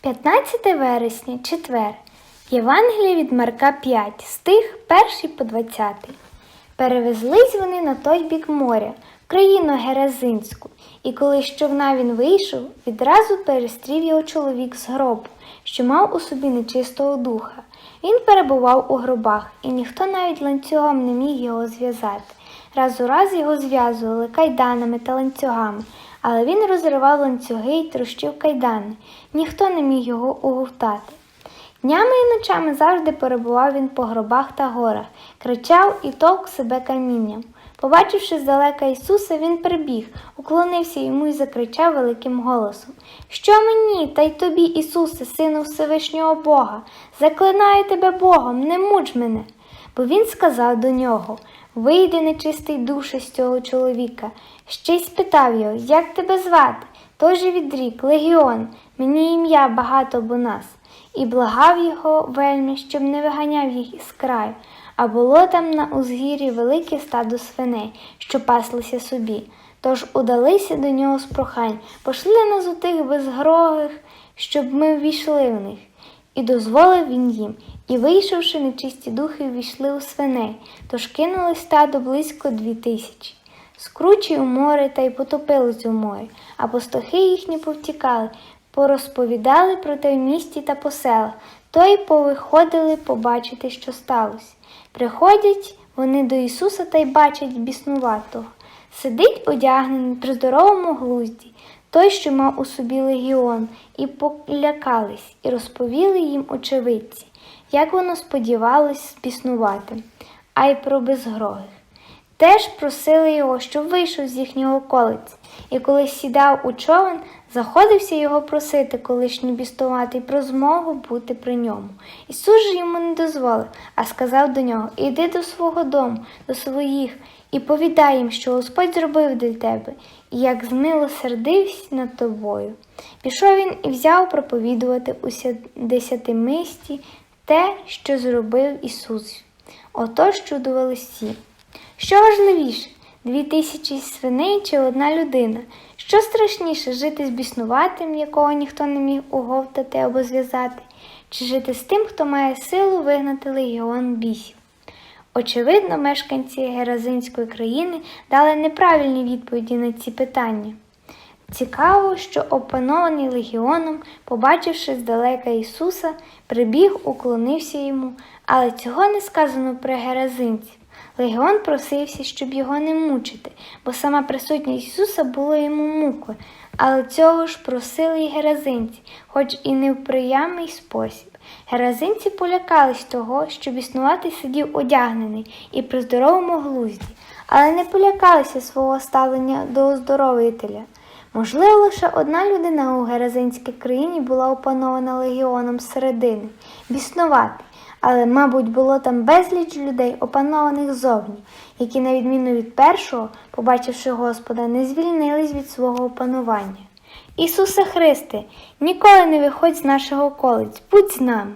15 вересня, четвер. Євангелія від Марка 5, стих 1 по 20. Перевезлись вони на той бік моря, в країну Геразинську, і коли з човна він вийшов, відразу перестрів його чоловік з гробу, що мав у собі нечистого духа. Він перебував у гробах, і ніхто навіть ланцюгом не міг його зв'язати. Раз у раз його зв'язували кайданами та ланцюгами, але він розривав ланцюги й трощив кайдани. Ніхто не міг його уговтати. Днями і ночами завжди перебував він по гробах та горах, кричав і товк себе камінням. Побачивши здалека Ісуса, він прибіг, уклонився йому і закричав великим голосом: Що мені, та й тобі, Ісусе, Сину Всевишнього Бога? Заклинаю тебе Богом, не муч мене. Бо він сказав до нього: Вийди, нечистий душе з цього чоловіка. Ще й спитав його, як тебе звати? Той же відрік, Легіон, мені ім'я багато бо нас і благав його вельми, щоб не виганяв їх із краю, а було там на узгір'ї велике стадо свиней, що паслися собі. Тож удалися до нього з прохань, пошли нас у тих безгрогих, щоб ми ввійшли в них. І дозволив він їм, і, вийшовши, нечисті духи, ввійшли у свиней, тож кинули стадо близько дві тисячі. Скручі у море та й потопились у морі, а пастухи їхні повтікали, порозповідали про те в місті та по селах, то й повиходили побачити, що сталося. Приходять вони до Ісуса та й бачать біснуватого. Сидить одягнений при здоровому глузді, той, що мав у собі легіон, і полякались, і розповіли їм очевидці, як воно сподівалось спіснувати, а й про безгрогих. Теж просили його, щоб вийшов з їхнього околиць, і коли сідав у човен, заходився його просити колишній біснуватий про змогу бути при ньому. Ісус же йому не дозволив, а сказав до нього: Іди до свого дому, до своїх, і повідай їм, що Господь зробив для тебе, і як змилосердився над тобою. Пішов він і взяв проповідувати у десятимисті те, що зробив Ісус. Отож чудували всі. Що важливіше, дві тисячі свиней чи одна людина? Що страшніше жити з біснуватим, якого ніхто не міг уговтати або зв'язати, чи жити з тим, хто має силу вигнати легіон бісів? Очевидно, мешканці Геразинської країни дали неправильні відповіді на ці питання. Цікаво, що опанований легіоном, побачивши здалека Ісуса, прибіг, уклонився йому, але цього не сказано про геразинців. Легіон просився, щоб його не мучити, бо сама присутність Ісуса була йому мукою, але цього ж просили й геразинці, хоч і не в приямий спосіб. Геразинці полякались того, щоб існувати сидів одягнений і при здоровому глузді, але не полякалися свого ставлення до оздоровителя. Можливо, лише одна людина у Геразинській країні була опанована легіоном зсередини біснувати, але, мабуть, було там безліч людей, опанованих зовні, які, на відміну від першого, побачивши Господа, не звільнились від свого опанування. Ісусе Христе, ніколи не виходь з нашого колиць, будь з нами.